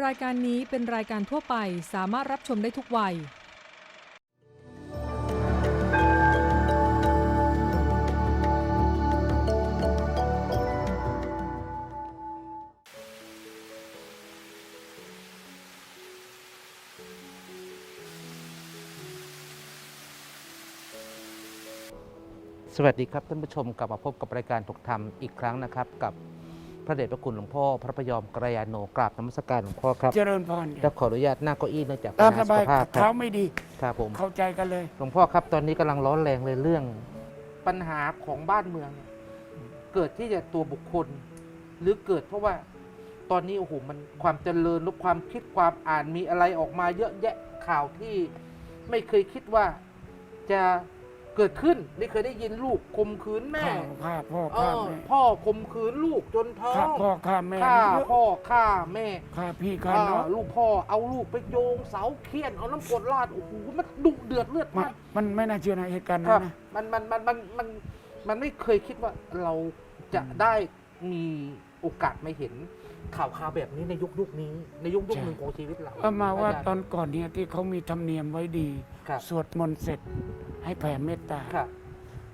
รายการนี้เป็นรายการทั่วไปสามารถรับชมได้ทุกวัย สวัสดีครับท่านผู้ชมกลับมาพบกับรายการถกธรรมอีกครั้งนะครับกับ พระเดชพระคุณหลวงพ่อ พระพยอมกระยาโนกราบนมัสการหลวงพ่อครับเจริญพรจะขออนุญาตนั่งเก้าอี้เนื่องจากปัตาญมหาสสุบาขยภาพคเท้ารับไม่ดีครับผมเข้าใจกันเลย หลวงพ่อครับตอนนี้กำลังร้อนแรงเลยเรื่อง ปัญหาของบ้านเมืองเนี่ยเกิดที่จะตัวบุคคล หรือเกิดเพราะว่าตอนนี้โอ้โหมันความเจริญและความคิดความอ่านมีอะไรออกมาเยอะแยะข่าวที่ไม่เคยคิดว่าจะ เกิดขึ้นไม่เคยได้ยินลูกข่มขืนแม่ฆ่าฆ่าพ่อเอฆ่าอแม่พ่อข่มขืนลูกจนท้อฆ่างพ่อฆ่าแม่ฆ่าเยอะพ่อฆ่าแม่ ฆ่าพี่ฆ่าอ่าน้องลูกพ่อเอาลูกไปโยงเสาเคียนเอาน้ำกรดราดโอ้โหมันดุเดือดเลือดมันมากมันไม่น่าเชื่อในะเหตุการณ์คนั้รันบนะ มันมันมันมันมันมันไม่เคยคิดว่าเราจะได้มีโอกาสไม่เห็น ข่าวข่าวแบบนี้ในยุคยุคนี้ ในยุคยุคหนึ่งของชีวิตเราเอามาว่าจรย์ตอนก่อนเนี่ยที่เขามีธรรมเนียมไว้ดีครับสวดมนต์เสร็จให้แผ่เมตตาครับ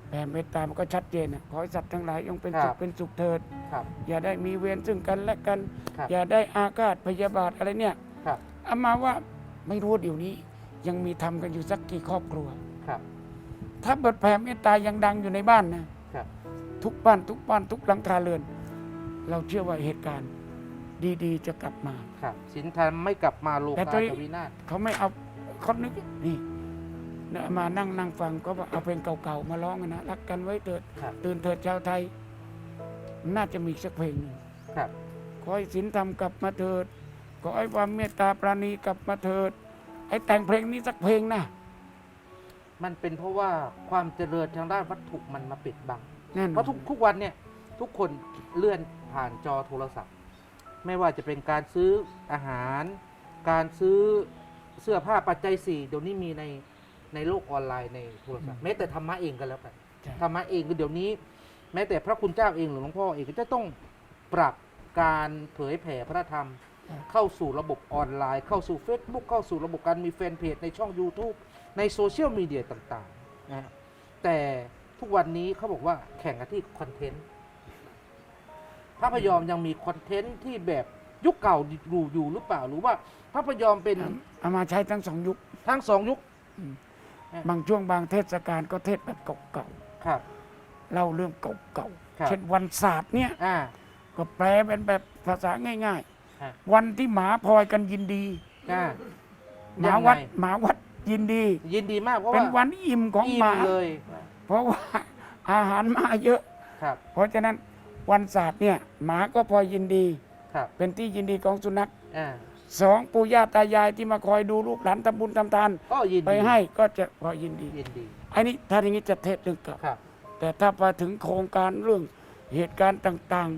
แผ่เมตตามันก็ชัดเจนนะขอให้สัตว์ทั้งหลายจงเป็นครัสุบขเป็นสุขเถิดครับอย่าได้มีเวรซึ่งกันและกันครับอย่าได้อาฆาตพยาบาทอะไรเนี่ยครับเอามาว่าไม่รู้เดี๋ยวนี้ ยังมีทำกันอยู่สักกี่ครอบครัวครับถ้าบทแผ่เมตตายังดังอยู่ในบ้านนะครับทุกบ้านทุกบ้านทุกหลังคาเรือน เราเชื่อว่าเหตุการณ์ ดีๆ จะกลับมา ครับสินธรรมไม่กลับมาโลแต่กาตัวนี้จะวินาศเขาไม่เอาเขานึกนี่เนี่ยมานั่งนั่งฟังก็ว่าเอาเพลงเก่าๆมาร้องกันนะรักกันไว้เถิดครับ ตื่นเถิดชาวไทย น่าจะมีสักเพลงหนึ่งครับ ขอให้ศีลธรรมกลับมาเถิดขอให้ความเมตตาปราณีกลับมาเถิด ไอ้แต่งเพลงนี้สักเพลงนะมันเป็นเพราะว่าความเจริญทางด้านวัตถุมันมาปิดบัง แน่นเพราะทุกทุกวันเนี่ยทุกคนเลื่อนผ่านจอโทรศัพท์ ไม่ว่าจะเป็นการซื้ออาหาร การซื้อเสื้อผ้าปัจจัยสี่เดี๋ยวนี้มีในในโลกออนไลน์ในโทรศัพท์แม้แต่ธรรมะเองก็แล้วกันใช่ธรรมะเองก็เดี๋ยวนี้ แม้แต่พระคุณเจ้าเองหรือหลวงพ่อเองก็จะต้องปรับการเผยแผ่พระธรรม เข้าสู่ระบบออนไลน์ เข้าสู่ Facebook เข้าสู่ระบบการมีแฟนเพจในช่อง YouTube ในโซเชียลมีเดียต่างๆนะฮะแต่ทุกวันนี้เขาบอกว่าแข่งกันที่คอนเทนต์ พระพยอมยังมีคอนเทนต์ที่แบบยุคเก่าอยู่อยู่หรือเปล่าหรือว่า พระพยอมเป็นเอามาใช้ทั้งสองยุค ทั้งสองยุค บางช่วงบางเทศกาลก็เทศแบบเก่าครับๆเล่าเรื่องเก่าครับๆเช่นวันศาสตร์เนี่ยอ่าก็แปลเป็นแบบภาษาง่ายฮะๆวันที่หมาพลอยกันยินดีอ่าหมาวัดยังไงหมาวัดยินดี ยินดีมากเพราะเป็นว่าวันอิ่มของอิ่หมมาเลย เพราะว่าอาหารมาเยอะครับเพราะฉะนั้น วันศาสตร์เนี่ยหมาก็พลอยยินดี ครับเป็นที่ยินดีของสุนัขอ่าสองปู่ย่าตายายที่มาคอยดูลูกหลานทำบุญทำทานก็ยินดีไปให้ก็จะพลอยยินดียินดีอันนี้ถ้าอย่างนี้จะเทศเรื่องเก่าครับ แต่ถ้าไปถึงโครงการเรื่องเหตุการณ์ต่าง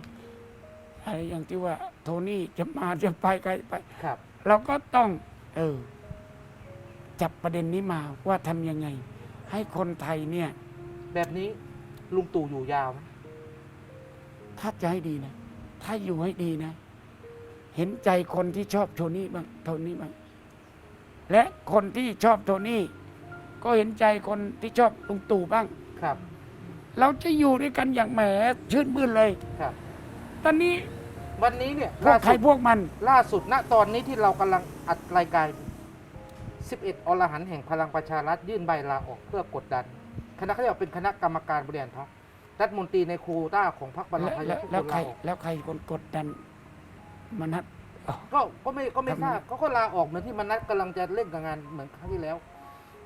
ๆอะไรอย่างที่ว่าโทนี่จะมาจะไปใครไป ครับ เราก็ต้องเออจับประเด็นนี้มาว่าทำยังไง ให้คนไทยเนี่ย แบบนี้ลุงตู่อยู่ยาวไหม ถ้าจะให้ดีนะ ถ้าอยู่ให้ดีนะ เห็นใจคนที่ชอบโทนี่บ้างโทนี่บ้างและคนที่ชอบโทนี่ ก็เห็นใจคนที่ชอบลุงตู่บ้าง ครับ เราจะอยู่ด้วยกันอย่างแหมชื่นมื่นเลย ครับ ตอนนี้วันนี้เนี่ยพวกใครล่าสุดพวกมัน ล่าสุดณตอนนี้ที่เรากำลังอัดรายการ 11 อรหันต์แห่งพลังประชารัฐยื่นใบลาออกเพื่อกดดัน คณะเขาเรียกว่าเป็นคณะกรรมการบริหารพรรค รัฐมนตรีในโควต้าของพรรคพลังแล้วประชาแล้รัวฐทุกแล้วใครคนลาออกแล้วใครคนกดดันมนัดอ๋อก็ก็ไม่ก็ไม่ทำไม ทราบเขาก็ลาออกเหมือนที่มนัสกำลังจะเล่นกับงานเหมือนครั้งที่แล้ว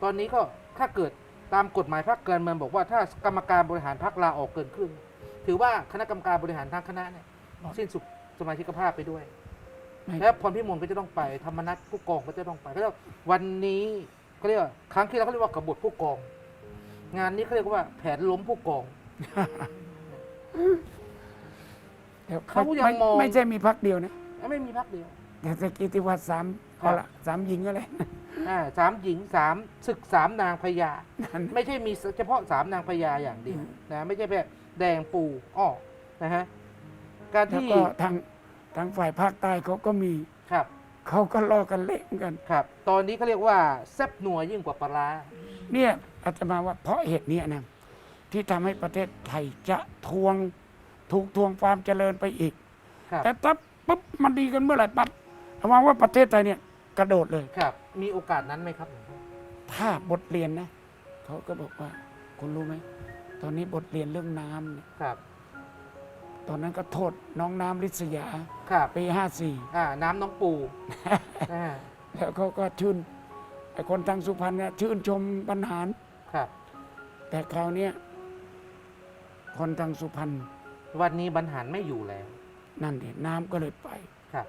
ตอนนี้ก็ถ้าเกิดตามกฎหมายพรรคการเมืองบอกว่า ถ้ากรรมการบริหารพรรคลาออกเกินครึ่งถือว่าคณะกรรมการบริหารทางคณะเนี่ยสิ้นสุดสมาชิกภาพไปด้วย ไม่แล้วพรพิมลก็จะต้องไป ธรรมนัฐผู้กองก็จะต้องไปก็เรียกว่าวันนี้ก็เรียกว่าครั้งที่แล้วเขาเรียกว่ากบฏผู้กอง งานนี้เขาเรียกว่าแผนล้มผู้กอง ดี๋ยวเขายังไม่มอง ไม่ใช่มีพักเดียวนะไม่มีพรรคเดียวแต่ตะกี้ที่ว่าสามครับเอาละสามหญิงอะไรอ่าสามหญิงสามศึกสามนางพญานั่นไม่ใช่มีเฉพาะสามนางพญาอย่างเดียวอืม นะไม่ใช่แบบแดงปูอ้อนะฮะการแล้วที่ก็ทางทางฝ่ายภาคใต้เขาก็มี ครับเขาก็ล่อกันเละเหมือนกัน ครับ ตอนนี้เขาเรียกว่าแซบนัวยิ่งกว่าปลาร้าเนี่ยอาตมาว่าเพราะเหตุเนี้ยนะ ที่ทำให้ประเทศไทยจะทวงถูกทวงความเจริญไปอีก ครับแต่ถ้าปุ๊บมันดีกันเมื่อไหร่ปั๊บระวังว่าประเทศไทยเนี่ยกระโดดเลย ครับ มีโอกาสนั้นไหมครับถ้าบทเรียนนะเขาก็บอกว่าคุณรู้ไหมตอนนี้บทเรียนเรื่องน้ำเนี่ยครับ ตอนนั้นก็โทษน้องน้ำลิศยาครับปีห้าสี่อ่าน้ำน้องปูอ่าแล้วเขาก็ชื่นไอ้คนทางสุพรรณเนี่ยชื่นชมปัญหาร ครับ แต่คราวเนี้ย คนทางสุพรรณวันนี้บรรหารไม่อยู่แล้ว นั่นเองน้ำก็เลยไปครับ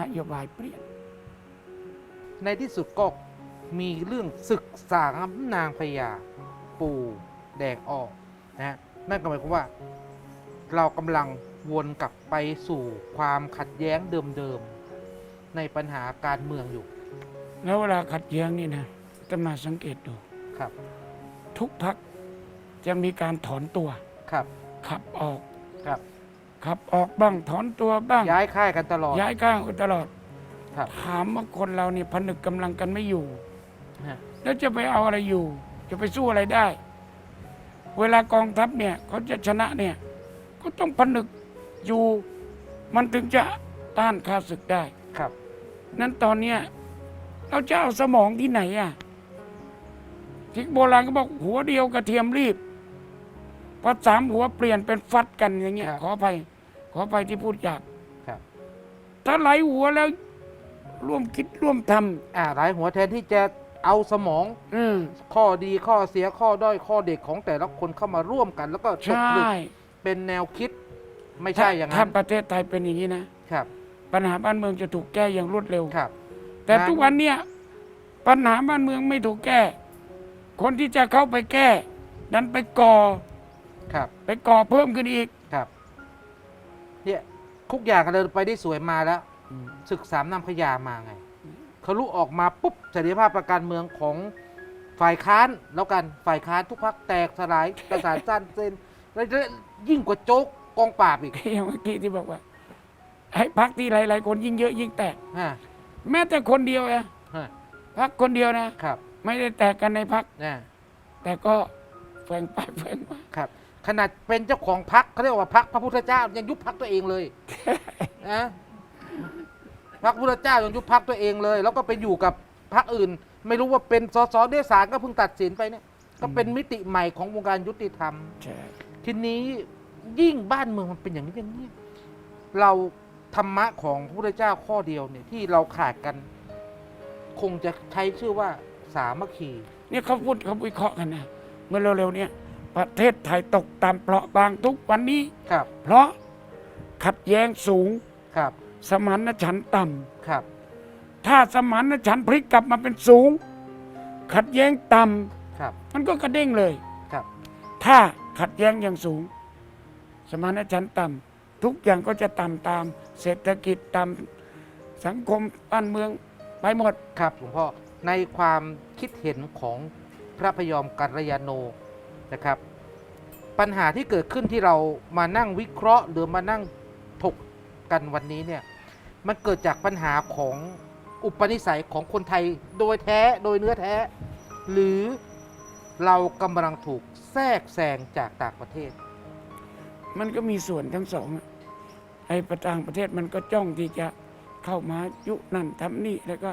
นโยบายเปลี่ยน ในที่สุดก็มีเรื่องศึกสามนางพญาปูแดงออกนะฮะนั่นก็หมายความว่า เรากำลังวนกลับไปสู่ความขัดแย้งเดิมๆในปัญหาการเมืองอยู่ แล้วเวลาขัดแย้งนี่นะจะมาสังเกตดูครับ ทุกพัก จะมีการถอนตัวครับ ขับออกครับ ขับออกบ้างถอนตัวบ้าง ย้ายค่ายกันตลอด ย้ายข้างกันตลอดครับ ถามว่าคนเราเนี่ยผนึกกำลังกันไม่อยู่ ฮะแล้วจะไปเอาอะไรอยู่ จะไปสู้อะไรได้ เวลากองทัพเนี่ยเขาจะชนะเนี่ย ก็ต้องผนึกอยู่ มันถึงจะต้านข้าศึกได้ ครับ นั้นตอนเนี้ยเราจะเอาสมองที่ไหนอะที่โบราณก็บอกหัวเดียวกระเทียมรีบ พอสามหัวเปลี่ยนเป็นฟัดกันอย่างเงี้ย ครับ ขอไปขอไปที่พูดหยาบครับ ถ้าไหลหัวแล้ว ร่วมคิดร่วมทอ่าหลายหัวแทนที่จะเอาสมองำอืมข้อดีข้อเสียข้อด้อยข้อเด็กของแต่ละคนเข้ามาร่วมกัน แล้วก็ตใช่กผลึกเป็นแนวคิด ไม่ใช่อย่างถ้านั้นประเทศไทยเป็นอย่างนี้นะ ครับ ปัญหาบ้านเมืองจะถูกแก้อย่างรวดเร็ว ครับ แต่งั้นทุกวันเนี้ยปัญหาบ้านเมืองไม่ถูกแก้ คนที่จะเข้าไปแก้ นั้นไปก่อ ครับไปก่อเพิ่มขึ้นอีกครับเนี่ยทุกอย่างกันเลยไปได้สวยมาแล้ว ศึกสามนำพญามาไงเขารู้ออกมาปุ๊บเสรีภาพประการเมืองของฝ่ายค้านแล้วกันฝ่ายค้านทุกพักแตกสลายกระสานสั้นเส้นแล้วยิ่งกว่าโจ๊กกองปราบอีกอย่างเมื่อกี้ที่บอกว่าให้พักที่หลายๆคนยิ่งเยอะยิ่งแตกฮะแม้แต่คนเดียวนะฮะพักคนเดียวนะครับ ไม่ได้แตกกันในพักนะแต่ก็แฝงไปแฝงมาครับ ขนาดเป็นเจ้าของพักเขาเรียกว่าพักพระพุทธเจ้ายังยุบพักตัวเองเลยนะพักพุทธเจ้ายังยุบพักตัวเองเลย แล้วก็ไปอยู่กับพักอื่น ไม่รู้ว่าเป็นสสเดสารก็เพิ่งตัดสินไปเนี่ย ก็เป็นมิติใหม่ของวงการยุติธรรมใช่ทีนี้ยิ่งบ้านเมืองมันเป็นอย่างนี้อย่างนี้เราธรรมะของพระพุทธเจ้าข้อเดียวเนี่ยที่เราขาดกัน คงจะใช้ชื่อว่าสามัคคี เนี่ยเขาพูดเขาวิเคราะห์กันนะเมื่อเร็วๆเนี่ย ประเทศไทยตกต่ำเปราะบางทุกวันนี้ ครับ เพราะขัดแย้งสูง ครับ สมานฉันท์ต่ำครับถ้าสมานฉันท์พลิกกลับมาเป็นสูง ขัดแย้งต่ครับำมันก็กระเด้งเลยครับ ถ้าขัดแย้งอย่างสูง สมานฉันท์ต่ำทุกอย่างก็จะต่ำตาม เศรษฐกิจต่ำสังคมบ้านเมืองไปหมด ครับหลวงพ่อในความคิดเห็นของพระพยอมกัลยาโนนะครับ ปัญหาที่เกิดขึ้นที่เรามานั่งวิเคราะห์ หรือมานั่งถกกันวันนี้เนี่ยมันเกิดจากปัญหาของอุปนิสัยของคนไทยโดยแท้โดยเนื้อแท้ หรือเรากำลังถูกแทรกแซงจากต่างประเทศ มันก็มีส่วนทั้งสองอะไอ้ประต่างประเทศมันก็จ้องที่จะเข้ามายุนั่นทำนี่แล้วก็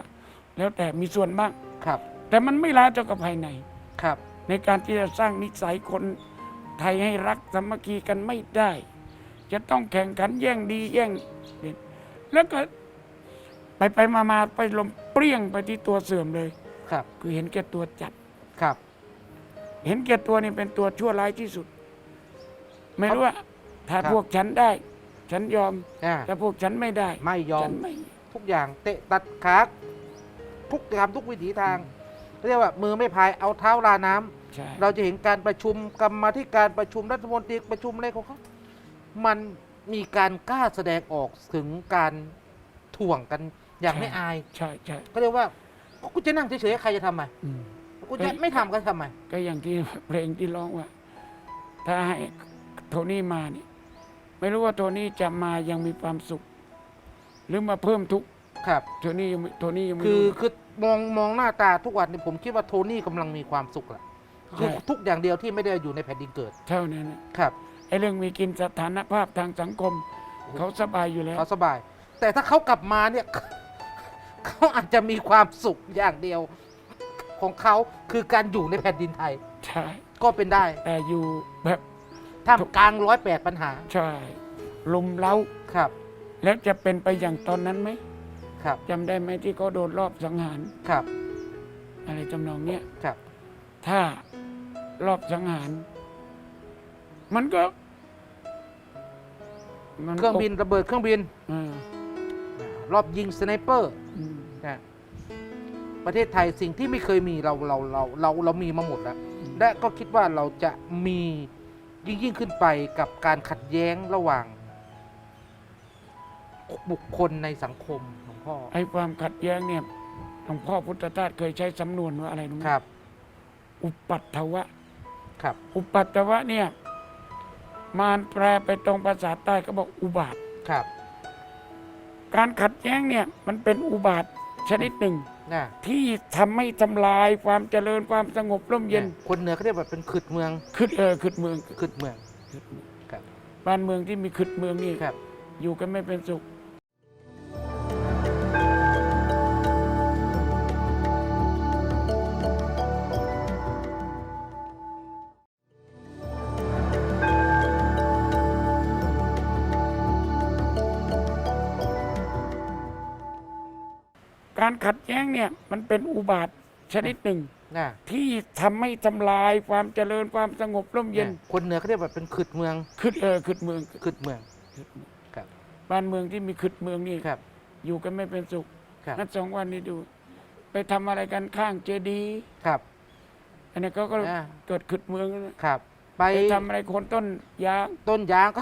แล้วแต่มีส่วนบ้างครับ แต่มันไม่ลาเจ้ากับภายในครับ ในการที่จะสร้างนิสัยคน ไทยให้รักสามัคคีกันไม่ได้ จะต้องแข่งขันแย่งดีแย่งเด่นแล้วก็ไปไปมามาไปลมเปรี้ยงไปที่ตัวเสื่อมเลย ครับ คือเห็นแก่ตัวจัด ครับ เห็นแก่ตัวนี่เป็นตัวชั่วร้ายที่สุด ไม่รู้ว่าถ้าครับ พวกฉันได้ ฉันยอมอ่าถ้าพวกฉันไม่ได้ไม่ยอฉัม นไม่ ทุกอย่างเตะตัดขาทุกทำทุกวิถีทาง เรียกว่ามือไม่พายเอาเท้าลาน้ำ ใช่ เราจะเห็นการประชุมกรรมาธิการประชุมรัฐมนตรีประชุมอะไรของเขามันมีการกล้าแสดงออกถึงการถ่วงกันอย่างไม่อาย ใช่ใช่ก็เรียกว่ากูจะนั่งเฉยๆใครจะทำไมอืม กูจะไม่ทำก็ทำไมก็อย่างที่ เพลงที่ร้องว่า ถ้าให้โทนี่มาเนี่ยไม่รู้ว่าโทนี่จะมายังมีความสุข หรือมาเพิ่มทุกข์ครับ โทนี่ยังไม่โทนี่ยังไม่คือรู้คือมองมองหน้าตาทุกวันนี้ผมคิดว่าโทนี่กำลังมีความสุขแหละ คือใช่ทุกอย่างเดียวที่ไม่ได้อยู่ในแผ่นดินเกิด เท่านั้นนะครับไอ้เรื่องมีกินสถานภาพทางสังคม เขาสบายอยู่แล้ว เขาสบาย แต่ถ้าเขากลับมาเนี่ย เขาอาจจะมีความสุขอย่างเดียว ของเขาคือการอยู่ในแผ่นดินไทย ใช่ ก็เป็นได้แต่อยู่แบบท่ามกลางร้อยแปดปัญหาใช่ลุมเล้า ครับ แล้วจะเป็นไปอย่างตอนนั้นไหมครับจำได้ไหมที่เขาโดนรอบสังหาร ครับอะไรจำนองเนี้ยครับ ถ้า รอบสังหาร มันก็มันเครื่องบินระเบิดเครื่องบินเออรอบยิงสไนเปอร์อืมนะประเทศไทยสิ่งที่ไม่เคยมีเราเราเราเราเรามีมาหมดแล้ว และก็คิดว่าเราจะมียิ่งยิ่งขึ้นไปกับการขัดแย้งระหว่าง บุคคลในสังคมหลวงพ่อไอ้ความขัดแย้งเนี่ยหลวงพ่อพุทธทาสเคยใช้สำนวนว่าอะไรรู้ไหมครับ อุปัตถวะ ครับ อุปัตถวะเนี่ย มารแปลไปตรงภาษาใต้ก็บอกอุบาท ครับ การขัดแย้งเนี่ย มันเป็นอุบาทชนิดหนึ่งนะที่ทำให้ทำลายความเจริญความสงบร่มเย็นคนเหนือเขาเรียกว่าเป็นขึดเมืองขึ้นเออขึ้นเมือง ขึดเมือง ครับ บ้านเมืองที่มีขึ้นเมืองนี่ครับ อยู่กันไม่เป็นสุข การขัดแย้งเนี่ยมันเป็นอุบาทชนิดหนึ่งนะที่ทำให้ทำลายความเจริญความสงบร่มเย็นนะคนเหนือเขาเรียกว่าเป็นขึดเมืองขึ้นเออขึ้นเมืองขึดเมือง ครับ บ้านเมืองที่มีขึ้นเมืองนี่ครับ อยู่กันไม่เป็นสุขครับ นัดสองวันนี้ดู ไปทำอะไรกันข้างเจดีย์ครับ อันนี้เขาก็อ่า เกิดขึ้นเมืองนะครับ ไปไปทำอะไรคนต้นยางต้นยางก็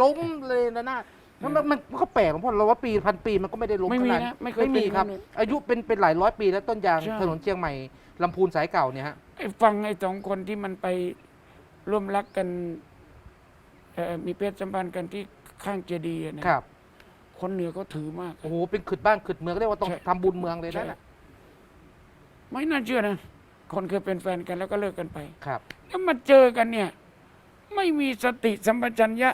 ล้มเลยนะน่า มันมันมันมันก็แปลกหลวงพ่อเราว่าปีพันปีมันก็ไม่ได้ล้มไม่ขมีนาดนะไม่เคยไม่มีเป็นครับเลยอายุเป็นเป็นหลายร้อยปีแล้วต้นยางใช่ ถนนเชียงใหม่ลำพูนสายเก่าเนี่ยฮะ ไอ้ฟังไอ้สองคนที่มันไปร่วมรักกันเอ่อมีเพศสัมพันธ์กันที่ข้างเจดีย์อะนะครับ คนเหนือเขาถือมาก โอ้โหเป็นขึดบ้านขึดเมืองเรียกว่าต้องใช่ ทำบุญเมืองเลยใช่นั่นน่ะไม่น่าเชื่อนะ คนเคยเป็นแฟนกันแล้วก็เลิกกันไป ครับ แล้วมาเจอกันเนี่ย ไม่มีสติสัมปชัญญะ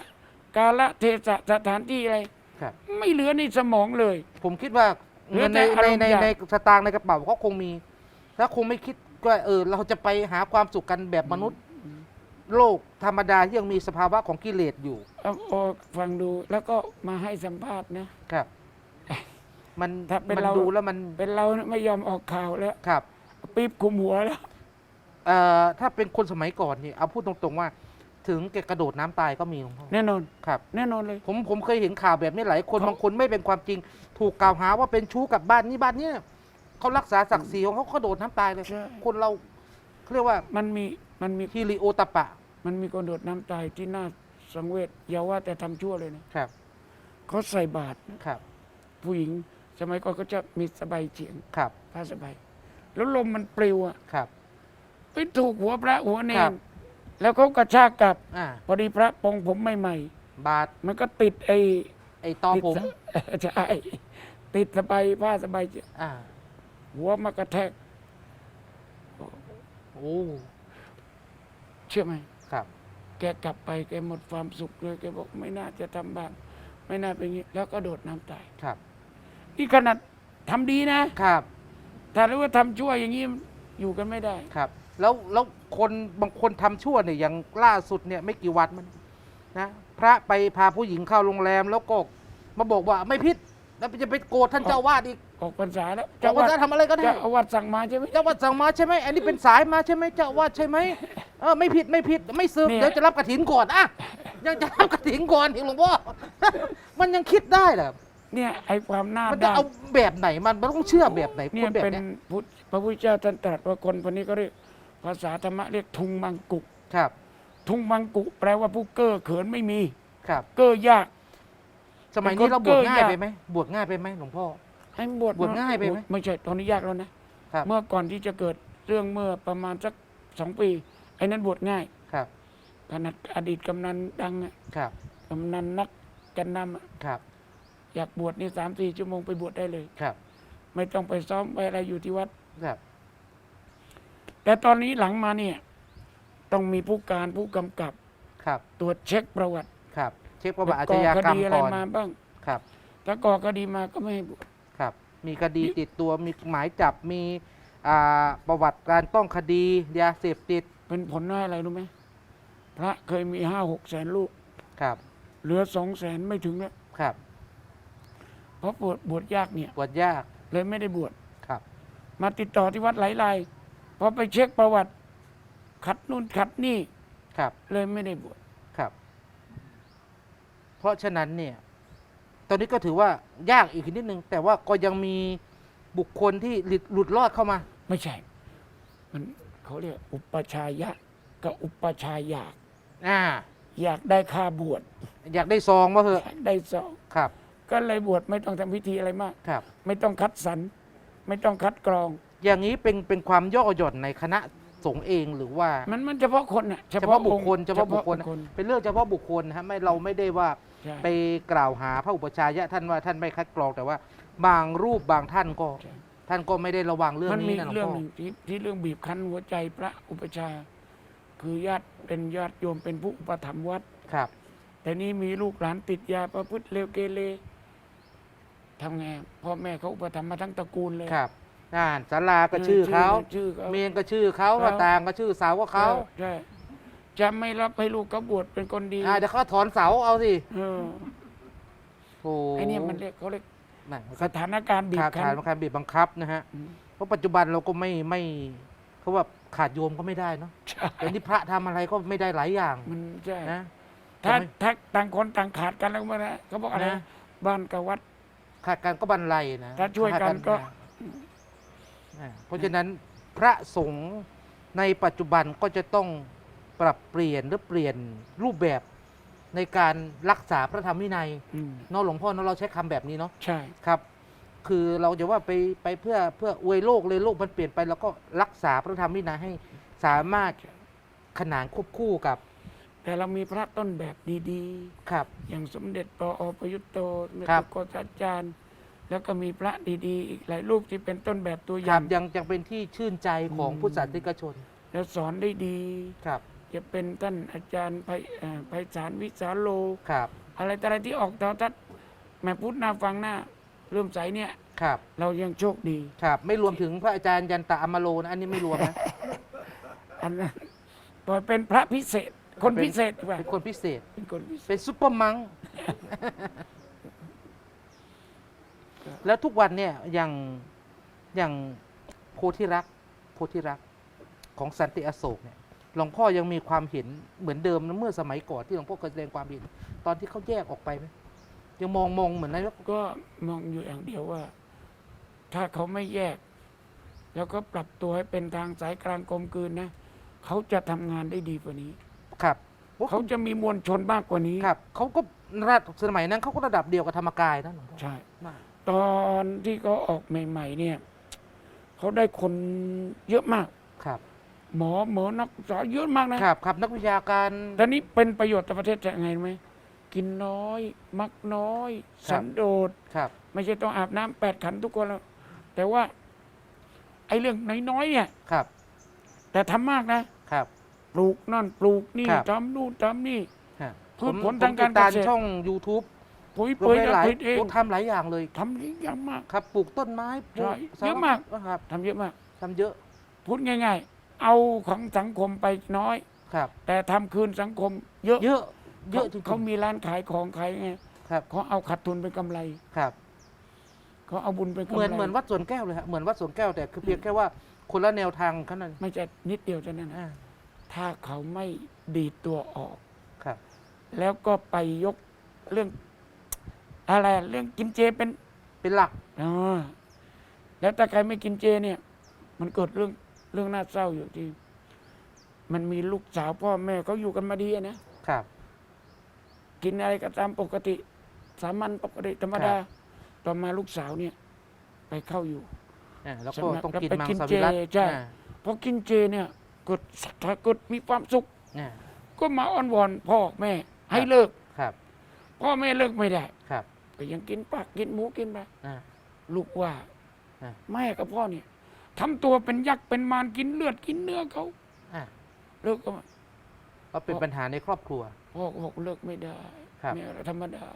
กาละเทศะสถานที่อะไร ครับ ไม่เหลือในสมองเลย ผมคิดว่าเหลือเงินในแต่ในอารมณ์ในอยาก ในสตางค์ในกระเป๋าเขาคงมี แล้วคงไม่คิดว่าเออ เราจะไปหาความสุขกันแบบมนุษย์ โลกธรรมดาที่ยังมีสภาวะของกิเลสอยู่ เอาเอาฟังดูแล้วก็มาให้สัมภาษณ์นะ ครับ มันถ้าเป็นมันเราดูแล้วมันเป็นเรานะไม่ยอมออกข่าวแล้วครับปี๊บคุมหัวแล้ว เอ่อถ้าเป็นคนสมัยก่อนนี่เอาพูดตรงๆว่า ถึงแกกระโดดน้ำตายก็มีหลวงพ่อแน่นอน ครับ แน่นอนเลย ผมผมเคยเห็นข่าวแบบนี้หลายคนเขาบางคนไม่เป็นความจริง ถูกกล่าวหาว่าเป็นชู้กับบ้านนี้บ้านเนี้ยเขารักษาศักดิ์ศรีของเขาเขาโดดน้ำตายเลย ใช่ คนเราเขาเรียกว่ามันมีมันมีฮิริโอตปปะมันมีคนโดดน้ำตายที่น่าสังเวชอย่าว่าแต่ทำชั่วเลยนะครับ เขาใส่บาตรนะครับ ผู้หญิง สมัยก่อนก็จะมีสบายเฉียงครับผ้าสบาย แล้วลมมันปลิวอะครับ ไปถูกหัวพระหัวเนครันบ แล้วเขากระชากกลับอ่าพอดีพระปองผมใหม่บาทๆมันก็ติดไอ้ไอตอติดผมสใช่ติดสบายผ้าสบายเฉียงอ่าหัวมากระแทก โอ้เชื่อไหม ครับ แกกลับไปแกหมดความสุขเลยแกบอกไม่น่าจะทำบาปไม่น่าเป็นอย่างนี้ แล้วก็โดดน้ำตาย ครับ นี่ขนาดทำดีนะ ครับ ถ้ารู้ว่าทำชั่วอย่างนี้อยู่กันไม่ได้ ครับ แล้วแล้วคนบางคนทำชั่วเนี่ยอย่างล่าสุดเนี่ยไม่กี่วันมันนะพระไปพาผู้หญิงเข้าโรงแรมแล้วก็มาบอกว่าไม่พิษแล้วจะไปโกรธท่านเจ้าวาดอีกออกพรรษาแล้วเจ้าว่าจะทำอะไรก็ได้เจ้าอาวาสสั่งมาใช่ไหมเจ้าวาดสั่งมาใช่ไหมอันนี้เป็นสายมาใช่ไหมเจ้าวาดใช่ไหมเออไม่ผิดไม่ผิดไม่ซึมเนี่ยเดี๋ยวจะรับกระถินก่อนอะยังจะรับกระถินก่อนอีกหลวงพ่อมันยังคิดได้เหรอเนี่ยไอ้ความหน้ามันจะด้านเอาแบบไหนมันมันต้องเชื่อแบบไหนเนี่คยนแบบเป็นเนี้ยพุทธพระพุทธเจ้าท่านตรัสว่าคนคนนี้ก็เรียก ภาษาธรรมะเรียกทุงมังกุครับ ทุงมังกุแปลว่าผู้เก้อเขินไม่มี ครับ เก้อยาก สมัยนี้เราบวชง่ายเกอร์ยากไปไหมบวชง่ายไปไหมหลวงพ่อ ให้บวชบวชง่ายไปไหม ไม่ใช่ตอนนี้ยากแล้วนะ ครับ เมื่อก่อนที่จะเกิดเรื่องเมื่อประมาณสักสองปี ไอ้นั้นบวชง่ายครับ ขนาดอดีตกำนันดังอะครับ กำนันนักกันนำอะครับ อยากบวชนี่สามสี่ชั่วโมงไปบวชได้เลย ครับ ไม่ต้องไปซ้อมไปอะไรอยู่ที่วัด ครับ แต่ตอนนี้หลังมาเนี่ย ต้องมีผู้การผู้กำกับ ครับ ตรวจเช็คประวัติครับ เช็คประวัติอาชก่อญาคกรรมดีอะไรก่อนมาบ้าง ครับ ถ้าก่อคดีมาก็ไม่ให้บวชครับ มีคดีติดตัวมีหมายจับมีอ่าประวัติการต้องคดียาเสพติดเป็นผลให้อะไรรู้ไหมพระเคยมีห้าหกแสนลูก ครับ เหลือสองแสนไม่ถึงแล้วครับเพราะบวชบวชยากเนี่ยบวชยาก เลยไม่ได้บวชครับ มาติดต่อที่วัดหลายราย พอไปเช็คประวัติ ขัดนู่นขัดนี่ครับ เลยไม่ได้บวชครับ เพราะฉะนั้นเนี่ย ตอนนี้ก็ถือว่ายากอีกนิดนึง แต่ว่าก็ยังมีบุคคลที่หลุดหลุดรอดเข้ามา ไม่ใช่ มันเขาเรียกอุปชายะกับอุปชายาก อ่า อยากได้ค่าบวชอยากได้ซองมาเถออะยากได้สองครับ ก็เลยบวชไม่ต้องทำพิธีอะไรมาก ครับ ไม่ต้องคัดสรรไม่ต้องคัดกรอง อย่างนี้เป็นเป็นความย่อหย่อนในคณะสงฆ์เองหรือว่า มันมันเฉพาะคนน่ะเฉพาะบุคคลองเฉพาะบุคคล เป็นเรื่องเฉพาะบุคคลนะฮะไม่เราไม่ได้ว่าใช่ ไปกล่าวหาพระอุปชฌายะท่านว่าท่านไม่คัดกรองแต่ว่า บางรูปบางท่านก็ ใช่ ท่านก็ไม่ได้ระวังเรื่องมันมีนี้นะหลวงเรื่องพ่อหนึ่งที่ที่เรื่องบีบคั้นหัวใจพระอุปชฌาย์คือญาติเป็นญาติโยมเป็นผู้อุปถัมภ์วัด ครับ แต่นี่มีลูกหลานติดยาประพฤติเลวเกเรทำไงพ่อแม่เขาอุปถัมภ์มาทั้งตระกูลเลย ครับ อ่านศาลาก็ชื่อเขาชื่อเขาเมนก็ชื่อเขาเขาหน้าต่างก็ชื่อเสาก็เขาใช่จะไม่รับให้ลูกเขาบวชเป็นคนดีอ่าเดี๋ยวเขาถอนเสาเอาสิเออโอ้ไอ้เนี่ยมันเรียกเขาเรียกนั่นสถานการณ์บีบขาดคั้ขาดนการบีบบังคับนะฮะอืมเพราะปัจจุบันเราก็ไม่ไม่เขาว่าขาดโยมก็ไม่ได้เนาะใช่แต่นี่พระทำอะไรก็ไม่ได้หลายอย่างมันใช่นะถ้าทำไมถ้าต่างคนต่างขาดกันแล้วมันนะเขาบอกอะไรนะบ้านกับวัด ขาดกันก็บันไลนะถ้าช่วยกันก็ อ่าเพราะฉะนั้นพระสงฆ์ในปัจจุบันก็จะต้องปรับเปลี่ยนหรือเปลี่ยนรูปแบบในการรักษาพระธรรมวินัยอืมเนาะหลวงพ่อเนาะเราใช้คำแบบนี้เนาะ ใช่ ครับ คือเราจะว่าไปไปเพื่อเพื่ออวยโลกเลยโลกมันเปลี่ยนไปเราก็รักษาพระธรรมวินัยให้สามารถขนานควบคู่กับแต่เรามีพระต้นแบบดีครับ ๆ อย่างสมเด็จปอประยุตโตสมเด็จครับพระโกศาจารย์ แล้วก็มีพระดีๆ อีกหลายรูปที่เป็นต้นแบบตัวอครัย่าบง ยังยังเป็นที่ชื่นใจของอืม พุทธศาสนิกชนแล้วสอนได้ดี ครับจะเป็นท่านอาจารย์ไพเอ่อไพศาลวิสาโล ครับอะไรแต่อะไรที่ออกแถวทัศน์แม่พุทธนาฟังหน้าเริ่มใสเนี่ย ครับเรายังโชคดี ครับ ไม่รวมถึงพระอาจารย์ยันตะอมโลนะอันนี้ไม่รวมนะ อันนั้นปล่อยเป็นพระพิเศษ คนเป็น พิเศษดีกว่าเป็นคนพิเศษเป็นคนพิเศษเป็นซุปเปอร์มัง แล้วทุกวันเนี่ยอย่างอย่างโพธิรักษ์โพธิรักษ์ของสันติอโศกเนี่ยหลวงพ่อยังมีความเห็นเหมือนเดิมนะเมื่อสมัยก่อนที่หลวงพ่อเคยแสดงความเห็น ตอนที่เขาแยกออกไปไหมยังมองมองเหมือนนายกก็มองอยู่อย่างเดียวว่า ถ้าเขาไม่แยก แล้วก็ปรับตัวให้เป็นทางสายกลางกลมกลืนนะเขาจะทำงานได้ดีกว่านี้ ครับเขาจะมีมวลชนมากกว่านี้ครับเขาก็ระดับสมัยนั้นเขาก็ระดับเดียวกับธรรมกายนะหลวงพ่อใช่มากตอนที่เขาออกใหม่ ๆ เนี่ยเขาได้คนเยอะมาก ครับ หมอหมอนักศึกษาเยอะมากนะครับครับนักวิชาการแต่นี้เป็นประโยชน์ต่อประเทศจะไงรู้ไหมกินน้อย มักน้อย สันโดษ ครับ ไม่ใช่ต้องอาบน้ำแปดขันทุกคนแล้วแต่ว่า ไอ้เรื่องน้อยๆเนี่ย ครับ แต่ทำมากนะ ครับ ปลูกนั่นปลูกนี่ครับ ทำนู่นทำนี่ ฮะพืชผมผลทางการผมติดตามเกษตรช่อง YouTube ปุ๋ยลปุ๋งยไปก็หลายผลิตเองโอ้ทำหลายอย่างเลย ทำเยอะมาก ครับปลูกต้นไม้ปลูกใช่เยอะมากครับทำเยอะมาก ทำเยอะพูดง่าย ๆ เอาของสังคมไปน้อย ครับ แต่ทำคืนสังคมเยอะเยอะเยอะจริงๆ เขามีร้านขายของขายไงครับ เขาเอาขาดทุนเป็นกำไรครับ เขาเอาบุญเป็นกำไรเหมือนเหมือนวัดสวนแก้วเลยฮะเหมือนวัดสวนแก้วแต่คือเพียงแค่ว่าคนละแนวทางแค่นั้นไม่ใช่นิดเดียวเท่านั้นนะอ่าถ้าเขาไม่ดีดตัวออก ครับ แล้วก็ไปยกเรื่อง อะไรเรื่องกินเจเป็นเป็นหลักอ่าแล้วถ้าใครไม่กินเจเนี่ย มันเกิดเรื่องเรื่องน่าเศร้าอยู่ที่ มันมีลูกสาวพ่อแม่เขาอยู่กันมาดีอะนะครับ กินอะไรก็ตามปกติ สามัญปกติธรรมดาครับต่อมาลูกสาวเนี่ย ไปเข้าอยู่อ่าแล้วก็สำนักต้องกินแล้วไปมังกินสวิรัตเจใช่อ่าพอกินเจเนี่ยเกิดศรัทธาเกิดมีความสุขอ่าก็มาอ้อนวอนพ่อแม่ให้ครับเลิกครับพ่อแม่เลิกไม่ได้ครับ ก็ยังกินปลากินหมูกินไปอ่า ลูกว่าอะ แม่กับพ่อเนี่ยทำตัวเป็นยักษ์เป็นมารกินเลือดกินเนื้อเขาอ่าเลิกก็ไม่ก็เป็นปัญหาในครอบครัว พ่อก็บอกเลิกไม่ได้ครับ เนี่ยธรรมดา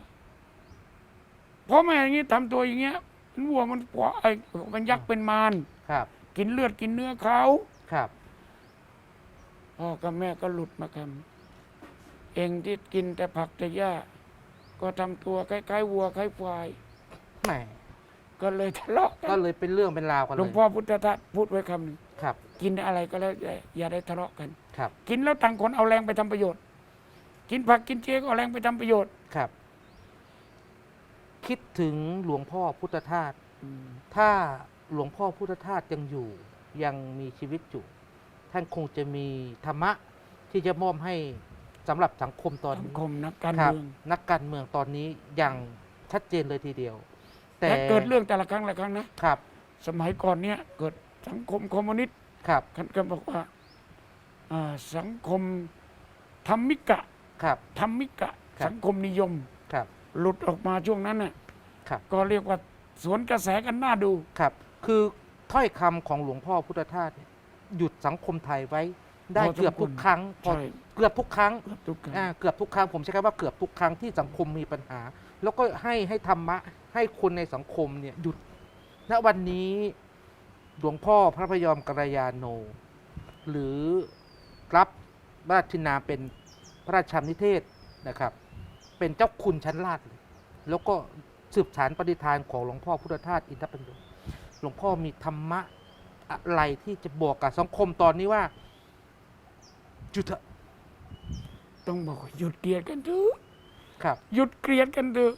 พ่อแม่อย่างนี้ทำตัวอย่างเงี้ยมันวัวมันกว่าไอ้มันยักษ์เป็นมารครับ กินเลือดกินเนื้อเขาครับ พ่อกับแม่ก็หลุดมาคำเองที่กินแต่ผักแต่หญ้า ก็ทำตัวคล้ายๆวัวคล้ายควาย แหมก็เลยทะเลาะกัก็นเลยเป็นเรื่องเป็นราวกันหลเลวงยพ่อพุทธทาสพูดไว้คำหนึ่งครับกินอะไรก็แล้วแต่อย่าได้ทะเลาะกัน ครับกินแล้วต่างคนเอาแรงไปทำประโยชน์ กินผักกินเจก็เอาแรงไปทำประโยชน์ครับ คิดถึงหลวงพ่อพุทธทาส อืมถ้าหลวงพ่อพุทธทาสยังอยู่ ยังมีชีวิตอยู่ ท่านคงจะมีธรรมะที่จะมอบให้ สำหรับสังคมตอนสังนี้คมนักการครับเมืองนักการเมืองตอนนี้อย่างชัดเจนเลยทีเดียว แต่และเกิดเรื่องแต่ละครั้งละครั้งนะ ครับสมัยก่อนเนี่ยเกิดสังคมคอมมิวนิสต์ครับท่านก็บอกว่าอ่าสังคมธรรมิกะครับ ธรรมิกะ ครับ สังคมนิยม ครับ หลุดออกมาช่วงนั้นน่ะครับ ก็เรียกว่าสวนกระแสกันหน้าดู ครับ คือถ้อยคำของหลวงพ่อพุทธทาสเนี่ยหยุดสังคมไทยไว้ได้พอสมควรเกือบทุกครั้งพอใช่ เกือบทุกครั้งเกือบทุกครั้ง อ่าเกือบทุกครั้งผมใช้คำว่าเกือบทุกครั้งที่สังคมมีปัญหา แล้วก็ให้ให้ธรรมะให้คนในสังคมเนี่ยหยุดณวันนี้หลวงพ่อพระพยอมกัลยาโน หรือรับราชนามเป็นพระราชานิเทศนะครับ เป็นเจ้าคุณชั้นลาดเลยแล้วก็สืบสารปฏิทานของหลวงพ่อพุทธทาสอินทปัญโยหลวงพ่อมีธรรมะอะไรที่จะบอกกับสังคมตอนนี้ว่าหยุดเถอะ ต้องบอกว่าหยุดเกลียดกันเถอะครับ หยุดเกลียดกันเถอะ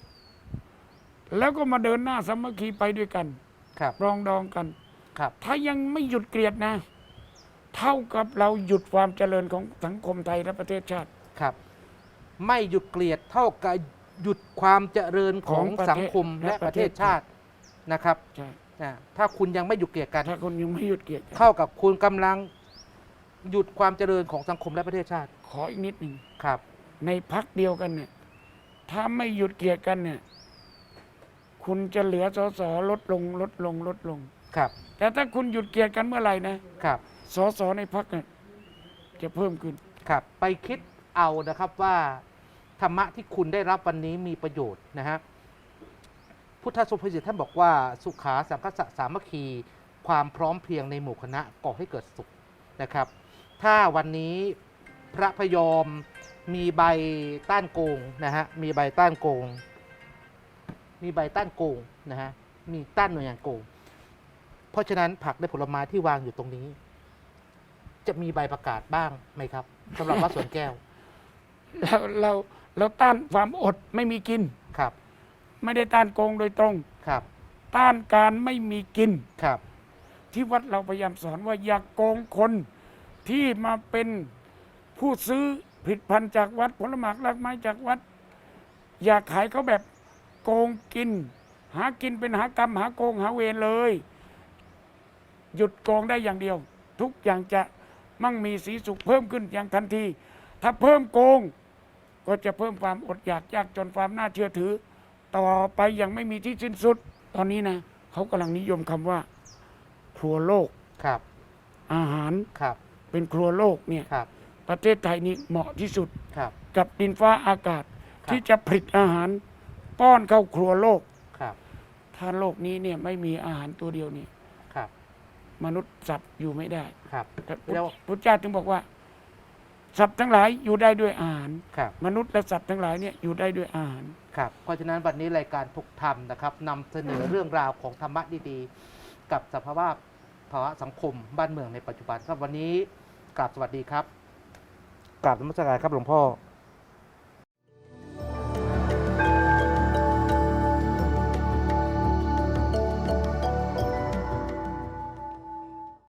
แล้วก็มาเดินหน้าสามัคคีไปด้วยกัน ครับ ปรองดองกัน ครับ ถ้ายังไม่หยุดเกลียดนะ เท่ากับเราหยุดความเจริญของสังคมไทยและประเทศชาติ ครับ ไม่หยุดเกลียดเท่ากับหยุดความเจริญของของประเทศสังคมและและปประระเทเทศศ ชาตินะครับใช่ อ่าถ้าคุณยังไม่หยุดเกลียดกัน ถ้าคนยังไม่หยุดเกลียดกันเท่ากับคุณกำลัง หยุดความเจริญของสังคมและประเทศชาติขออีกนิดหนึ่งครับ ในพักเดียวกันเนี่ย ถ้าไม่หยุดเกลียดกันเนี่ย คุณจะเหลือสสลดลงลดลงลดลง ครับแต่ถ้าคุณหยุดเกลียดกันเมื่อไหร่นะครับสสในพักเนี่ยจะเพิ่มขึ้น ครับ ไปคิดเอานะครับว่าธรรมะที่คุณได้รับวันนี้มีประโยชน์นะฮะพุทธสุภาษิตท่านบอกว่าสุขาสังคสะสามัคคี ความพร้อมเพรียงในหมู่คณะก่อให้เกิดสุขนะครับ ถ้าวันนี้พระพยอมมีใบต้านโกงนะฮะมีใบต้านโกง มีใบต้านโกงนะฮะมีต้านหน่วยงานโกง เพราะฉะนั้นผักและผลไม้ที่วางอยู่ตรงนี้ จะมีใบประกาศบ้างไหมครับสำหรับวัดสวนแก้วเราเราเราต้านความอดไม่มีกิน ครับ ไม่ได้ต้านโกงโดยตรง ครับ ต้านการไม่มีกิน ครับ ที่วัดเราพยายามสอนว่าอย่ากโกงคน ที่มาเป็นผู้ซื้อผลิตภัณฑ์จากวัดผลไม้รากไม้จากวัด อย่าขายเขาแบบโกงกิน หากินเป็นหากรรมหาโกงหาเวรเลย หยุดโกงได้อย่างเดียว ทุกอย่างจะมั่งมีสีสุขเพิ่มขึ้นอย่างทันที ถ้าเพิ่มโกง ก็จะเพิ่มความอดอยากยากจนความน่าเชื่อถือ ต่อไปอย่างไม่มีที่สิ้นสุด ตอนนี้นะเขากำลังนิยมคำว่าครัวโลกครับ อาหารครับ เป็นครัวโลกเนี่ยครับ ประเทศไทยนี่เหมาะที่สุด ครับ กับดินฟ้าอากาศครับ ที่จะผลิตอาหารป้อนเข้าครัวโลก ครับ ถ้าโลกนี้เนี่ยไม่มีอาหารตัวเดียวเนี่ยครับ มนุษย์สัตว์อยู่ไม่ได้ครับ พระแล้ว พุทธเจ้าถึงบอกว่า สัตว์ทั้งหลายอยู่ได้ด้วยอาหาร ครับ มนุษย์และสัตว์ทั้งหลายเนี่ยอยู่ได้ด้วยอาหาร ครับ เพราะฉะนั้นวันนี้รายการทุกธรรมนะครับนำเสนอเรื่องราวของธรรมะดีๆ กับสภาวะภาวะสังคมบ้านเมืองในปัจจุบันครับวันนี้ กราบสวัสดีครับกราบนมัสการครับหลวงพ่อ